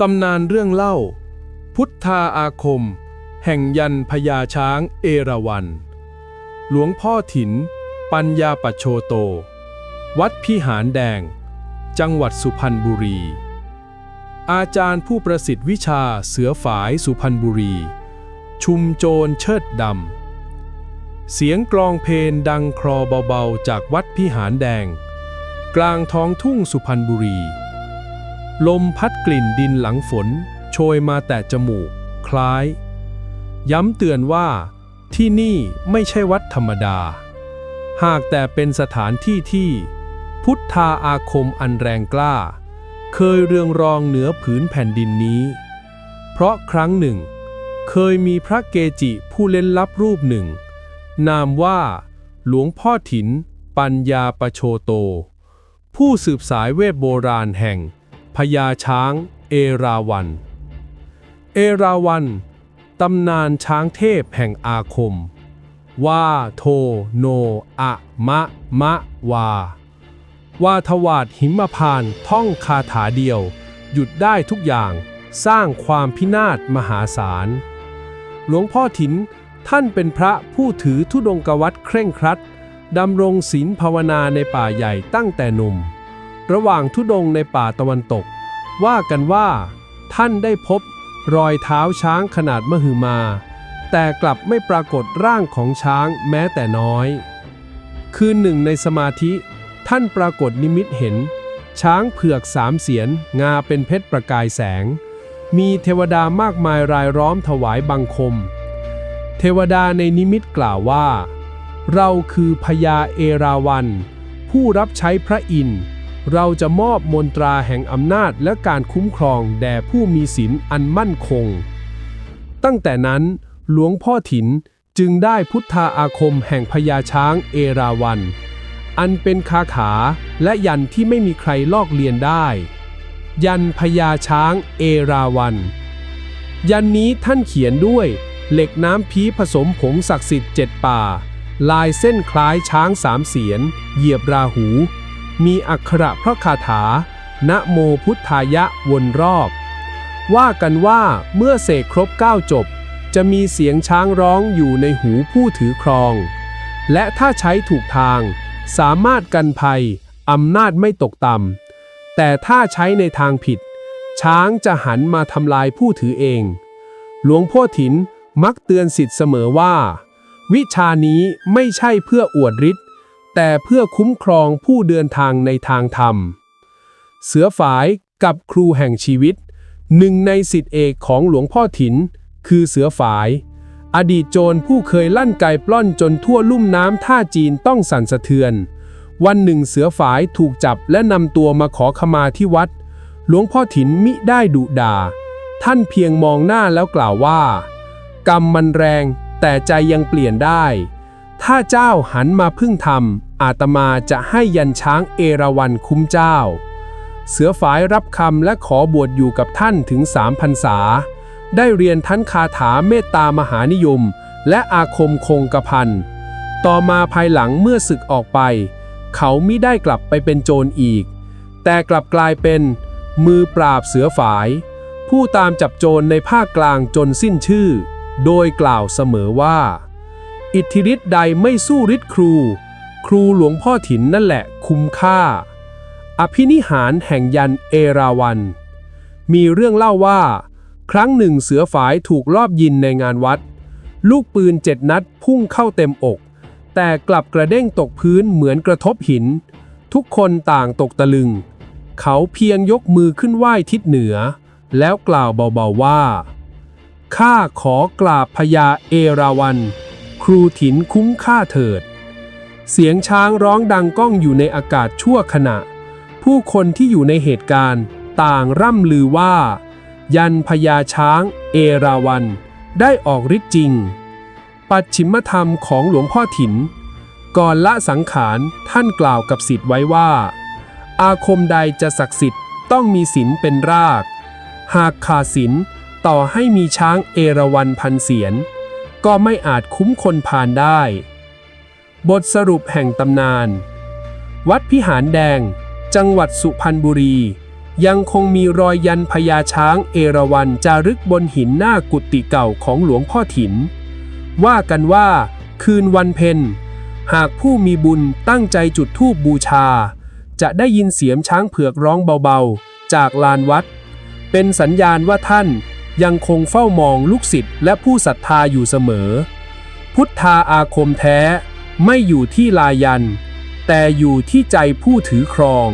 ตำนานเรื่องเล่า พุทธาอาคม แห่งยันพญาช้างเอราวัณหลวงพ่อถิน ปัญญาปัชโชโต วัดพิหารแดง จังหวัดสุพรรณบุรี อาจารย์ผู้ประสิทธิ์วิชาเสือฝายสุพรรณบุรี ชุมโจรเชิดดำ เสียงกลองเพลงดังคลอเบาๆ จากวัดพิหารแดง กลางท้องทุ่งสุพรรณบุรี ลมพัดกลิ่นดินหลังฝน โชยมาแต่จมูก คล้าย ย้ำเตือนว่า ที่นี่ไม่ใช่วัดธรรมดา หากแต่เป็นสถานที่ที่ พุทธาอาคมอันแรงกล้า เคยเรืองรองเหนือผืนแผ่นดินนี้ เพราะครั้งหนึ่ง เคยมีพระเกจิผู้เล่นลับรูปหนึ่ง นามว่าหลวงพ่อถิน ปัญญาปโชโต ผู้สืบสายเวทโบราณแห่ง พญาช้าง เอราวัณเอราวัณตำนานช้างเทพแห่งอาคม ว่าโทโนอะมะมะวา ว่าทวาดหิมพานท่องคาถาเดียว หยุดได้ทุกอย่างสร้างความพินาศมหาศาล หลวงพ่อถินท่านเป็นพระผู้ถือธุดงกวัดเคร่งครัดดำรงศีลภาวนาในป่าใหญ่ตั้งแต่หนุ่ม ระหว่างธุดงในป่าตะวันตก ว่ากันว่า ท่านได้พบรอยเท้าช้างขนาดมหึมา แต่กลับไม่ปรากฏร่างของช้างแม้แต่น้อย คืนหนึ่งในสมาธิ ท่านปรากฏนิมิตเห็น ช้างเผือกสามเสียนงาเป็นเพชรประกายแสง มีเทวดามากมายรายล้อมถวายบังคม เทวดาในนิมิตกล่าวว่า เราคือพญาเอราวัณผู้รับใช้พระอินทร์ เราจะมอบมนตราแห่งอำนาจและการคุ้มครองแด่ผู้มีศีลอันมั่นคง ตั้งแต่นั้นหลวงพ่อถินจึงได้พุทธาอาคมแห่งพญาช้างเอราวัณอันเป็นคาถาและยันที่ไม่มีใครลอกเลียนได้ ยันพญาช้างเอราวัณยันนี้ท่านเขียนด้วยเหล็กน้ำพีผสมผงศักดิ์สิทธิ์เจ็ดป่า ลายเส้นคล้ายช้างสามเสียน เหยียบราหู มีอักขระพระคาถา นะโมพุทธายะวนรอบ ว่ากันว่าเมื่อเสกครบเก้าจบ จะมีเสียงช้างร้องอยู่ในหูผู้ถือครอง และถ้าใช้ถูกทาง สามารถกันภัย อำนาจไม่ตกต่ำ แต่ถ้าใช้ในทางผิด ช้างจะหันมาทำลายผู้ถือเอง หลวงพ่อถินมักเตือนสิทธิ์เสมอว่า วิชานี้ไม่ใช่เพื่ออวดฤทธิ แต่เพื่อคุ้มครองผู้เดินทางในทางธรรม เสือฝายกับครูแห่งชีวิต หนึ่งในสิทธิเอกของหลวงพ่อถิน คือเสือฝาย อดีตโจรผู้เคยลั่นไกปล้อนจนทั่วลุ่มน้ำท่าจีนต้องสั่นสะเทือน วันหนึ่งเสือฝายถูกจับและนำตัวมาขอขมาที่วัด หลวงพ่อถินมิได้ดุด่าท่านเพียงมองหน้าแล้วกล่าวว่า กรรมมันแรงแต่ใจยังเปลี่ยนได้ ถ้าเจ้าหันมาพึ่งธรรม อาตมาจะให้ยันช้างเอราวัณคุ้มเจ้า เสือฝายรับคำและขอบวชอยู่กับท่านถึงสามพรรษา ได้เรียนทั้งคาถาเมตตามหานิยม และอาคมคงกระพัน ต่อมาภายหลังเมื่อศึกออกไป เขามิได้กลับไปเป็นโจรอีก แต่กลับกลายเป็น มือปราบเสือฝาย ผู้ตามจับโจรในภาคกลางจนสิ้นชื่อ โดยกล่าวเสมอว่า อิทธิฤทธิ์ใดไม่สู้ฤทธิ์ครู ครูหลวงพ่อถินนั่นแหละคุ้มค่า อภินิหารแห่งยันเอราวัณมีเรื่องเล่าว่า ครั้งหนึ่งเสือฝายถูกลอบยินในงานวัด ลูกปืนเจ็ดนัดพุ่งเข้าเต็มอก แต่กลับกระเด้งตกพื้นเหมือนกระทบหิน ทุกคนต่างตกตะลึง เขาเพียงยกมือขึ้นไหว้ทิศเหนือ แล้วกล่าวเบาๆว่าข้าขอกราบพญาเอราวัณ ครูถินคุ้มค่าเถิด เสียงช้างร้องดังก้องอยู่ในอากาศชั่วขณะ ผู้คนที่อยู่ในเหตุการณ์ ต่างร่ำลือว่า ยันพญาช้าง เอราวัณได้ออกฤทธิ์จริง ปัจฉิมธรรมของหลวงพ่อถิน ก่อนละสังขารท่านกล่าวกับสิทธิ์ไว้ว่า อาคมใดจะศักดิ์สิทธิ์ต้องมีศีลเป็นราก หากขาดศีลต่อให้มีช้างเอราวัณพันเสียน ก็ไม่อาจคุ้มคนผ่านได้ บทสรุปแห่งตำนาน วัดพิหารแดง จังหวัดสุพรรณบุรี ยังคงมีรอยยันพญาช้างเอราวัณจารึกบนหินหน้ากุฏิเก่าของหลวงพ่อถิน ว่ากันว่า คืนวันเพ็ญหากผู้มีบุญตั้งใจจุดธูปบูชา จะได้ยินเสียงช้างเผือกร้องเบาๆ จากลานวัด เป็นสัญญาณว่าท่าน ยังคงเฝ้ามองลูกศิษย์และผู้ศรัทธาอยู่เสมอ พุทธาอาคมแท้ไม่อยู่ที่ลายัน แต่อยู่ที่ใจผู้ถือครอง